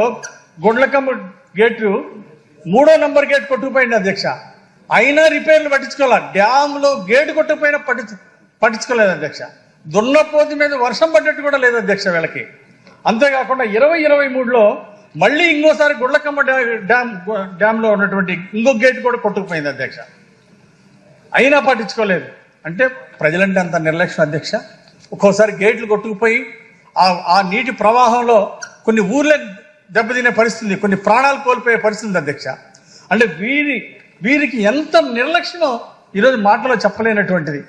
Gundlakamma gate మూడో number gate కొట్టుకుపోయింది అధ్యక్ష. అయినా రిపేర్లు పట్టించుకోవాలి డ్యామ్లో గేటు కొట్టుకుపోయినా పట్టించు పట్టించుకోలేదు అధ్యక్ష. దున్నపోతు మీద వర్షం పడ్డట్టు కూడా లేదు అధ్యక్ష వీళ్ళకి. అంతేకాకుండా ఇరవై ఇరవై మూడులో మళ్ళీ ఇంకోసారి గుండ్లకమ్మ డ్యామ్ డ్యామ్లో ఉన్నటువంటి ఇంకో గేట్ కూడా కొట్టుకుపోయింది అధ్యక్ష. అయినా పట్టించుకోలేదు. అంటే ప్రజలంటే అంత నిర్లక్ష్యం అధ్యక్ష. ఒక్కోసారి గేట్లు కొట్టుకుపోయి ఆ ఆ నీటి ప్రవాహంలో కొన్ని ఊర్లే దెబ్బతినే పరిస్థితి కొన్ని ప్రాణాలు కోల్పోయే పరిస్థితి అధ్యక్ష. అంటే వీరి వీరికి ఎంత నిర్లక్ష్యం ఈరోజు మాటలో చెప్పలేనటువంటిది.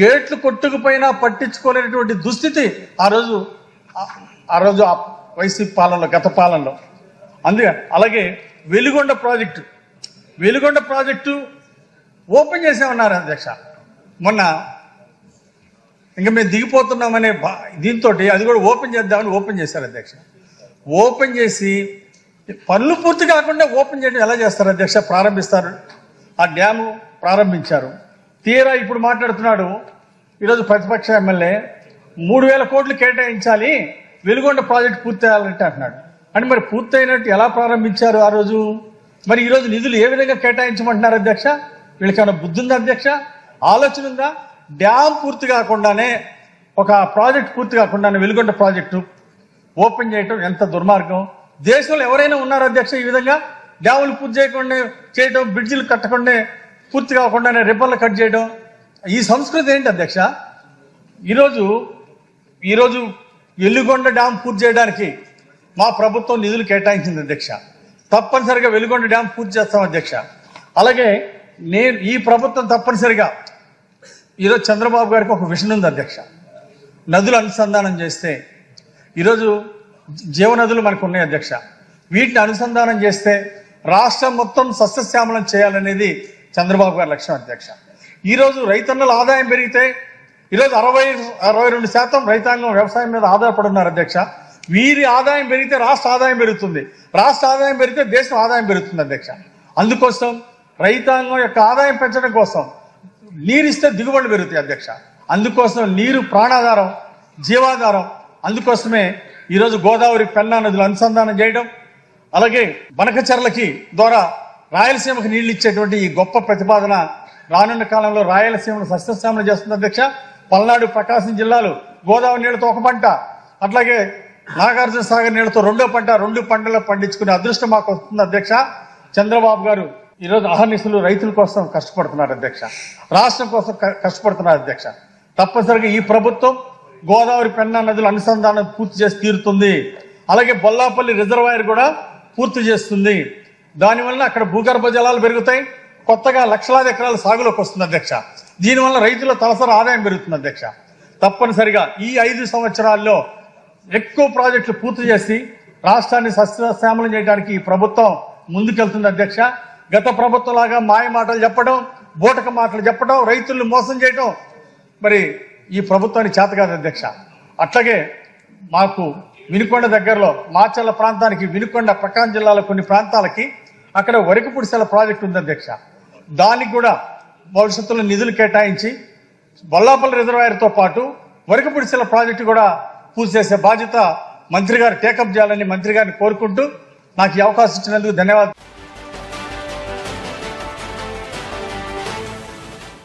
గేట్లు కొట్టుకుపోయినా పట్టించుకోలేనటువంటి దుస్థితి ఆ రోజు ఆ- రోజు ఆ వైసీపీ పాలనలో గత పాలనలో. అందుకే అలాగే Veligonda project. Veligonda project open చేసామన్నారు అధ్యక్ష. మొన్న ఇంకా మేము దిగిపోతున్నామనే బా- దీంతో అది కూడా ఓపెన్ చేద్దామని ఓపెన్ చేశారు అధ్యక్ష. ఓపెన్ చేసి పనులు పూర్తి కాకుండా ఓపెన్ చేయడం ఎలా చేస్తారు? అధ్యక్ష ప్రారంభిస్తారు. ఆ డ్యాము ప్రారంభించారు. తీరా ఇప్పుడు మాట్లాడుతున్నాడు ఈరోజు ప్రతిపక్ష ఎమ్మెల్యే మూడు వేల కోట్లు కేటాయించాలి వెలుగొండ ప్రాజెక్ట్ పూర్తి చేయాలంటే అంటున్నాడు. అంటే మరి పూర్తయినట్టు ఎలా ప్రారంభించారు ఆ రోజు? మరి ఈరోజు నిధులు ఏ విధంగా కేటాయించమంటున్నారు అధ్యక్ష? వీళ్ళకి బుద్ధి ఉందా అధ్యక్ష? ఆలోచన ఉందా? డ్యామ్ పూర్తి కాకుండానే ఒక ప్రాజెక్ట్ పూర్తి కాకుండానే వెలుగొండ ప్రాజెక్టు ఓపెన్ చేయటం ఎంత దుర్మార్గం? దేశంలో ఎవరైనా ఉన్నారు అధ్యక్ష ఈ విధంగా? డ్యాములు పూర్తి చేయకుండా చేయటం బ్రిడ్జిలు కట్టకుండా పూర్తి కాకుండానే రిబ్బర్లు కట్ చేయడం ఈ సంస్కృతి ఏంటి అధ్యక్ష? ఈరోజు ఈరోజు వెలుగొండ డ్యామ్ పూర్తి చేయడానికి మా ప్రభుత్వం నిధులు కేటాయించింది అధ్యక్ష. తప్పనిసరిగా వెలుగొండ డ్యామ్ పూర్తి చేస్తాం అధ్యక్ష. అలాగే నేను ఈ ప్రభుత్వం తప్పనిసరిగా ఈరోజు చంద్రబాబు గారికి ఒక విషయం ఉంది అధ్యక్ష. నదులు అనుసంధానం చేస్తే ఈరోజు జీవనదులు మనకు ఉన్నాయి అధ్యక్ష. వీటిని అనుసంధానం చేస్తే రాష్ట్రం మొత్తం సస్యశ్యామలం చేయాలనేది చంద్రబాబు గారి లక్ష్యం అధ్యక్ష. ఈరోజు రైతన్నల ఆదాయం పెరిగితే ఈరోజు అరవై అరవై రెండు శాతం రైతాంగం వ్యవసాయం మీద ఆధారపడి ఉన్నారు అధ్యక్ష. వీరి ఆదాయం పెరిగితే రాష్ట్ర ఆదాయం పెరుగుతుంది. రాష్ట్ర ఆదాయం పెరిగితే దేశం ఆదాయం పెరుగుతుంది అధ్యక్ష. అందుకోసం రైతాంగం యొక్క ఆదాయం పెంచడం కోసం నీరిస్తే దిగుబడి పెరుగుతాయి అధ్యక్ష. అందుకోసం నీరు ప్రాణాధారం జీవాధారం అందుకోసమే ఈరోజు గోదావరి పెన్నా నదులు అనుసంధానం చేయడం అలాగే బనకచర్లకి ద్వారా రాయలసీమకు నీళ్ళు ఇచ్చేటువంటి ఈ గొప్ప ప్రతిపాదన రానున్న కాలంలో రాయలసీమను సస్యశ్యామలు చేస్తుంది అధ్యక్ష. పల్నాడు ప్రకాశం జిల్లాలు గోదావరి నీళ్ళతో ఒక పంట అట్లాగే నాగార్జున సాగర్ నీళ్ళతో రెండో పంట రెండు పంటలు పండించుకునే అదృష్టం మాకు వస్తుంది అధ్యక్ష. చంద్రబాబు గారు ఈరోజు అహర్నిశలు రైతుల కోసం కష్టపడుతున్నారు అధ్యక్ష. రాష్ట్రం కోసం కష్టపడుతున్నారు అధ్యక్ష. తప్పనిసరిగా ఈ ప్రభుత్వం గోదావరి పెన్నా నదుల అనుసంధానం పూర్తి చేసి తీరుతుంది. అలాగే బొల్లాపల్లి రిజర్వాయర్ కూడా పూర్తి చేస్తుంది. దానివల్ల అక్కడ భూగర్భ జలాలు పెరుగుతాయి. కొత్తగా లక్షలాది ఎకరాల సాగులోకి వస్తుంది అధ్యక్ష. దీనివల్ల రైతుల తలసరి ఆదాయం పెరుగుతుంది అధ్యక్ష. తప్పనిసరిగా ఈ ఐదు సంవత్సరాల్లో ఎక్కువ ప్రాజెక్టులు పూర్తి చేసి రాష్ట్రాన్ని సస్యశ్యామలం చేయడానికి ప్రభుత్వం ముందుకెళ్తుంది అధ్యక్ష. గత ప్రభుత్వం లాగా మాయ మాటలు చెప్పడం బూటక మాటలు చెప్పడం రైతులను మోసం చేయడం మరి ఈ ప్రభుత్వానికి చేత అధ్యక్ష. అట్లాగే మాకు వినుకొండ దగ్గరలో మాచర్ల ప్రాంతానికి వినుకొండ ప్రకాశం జిల్లాలో కొన్ని ప్రాంతాలకి అక్కడ వరకు పుడిసెల ప్రాజెక్ట్ ఉంది అధ్యక్ష. దానికి కూడా భవిష్యత్తులో నిధులు కేటాయించి బొల్లాపల్లి రిజర్వాయర్తో పాటు వరకు పుడిసెల ప్రాజెక్టు కూడా పూర్తి చేసే బాధ్యత మంత్రి గారు టేకప్ చేయాలని మంత్రి గారిని కోరుకుంటూ నాకు ఈ అవకాశం ఇచ్చినందుకు ధన్యవాదాలు.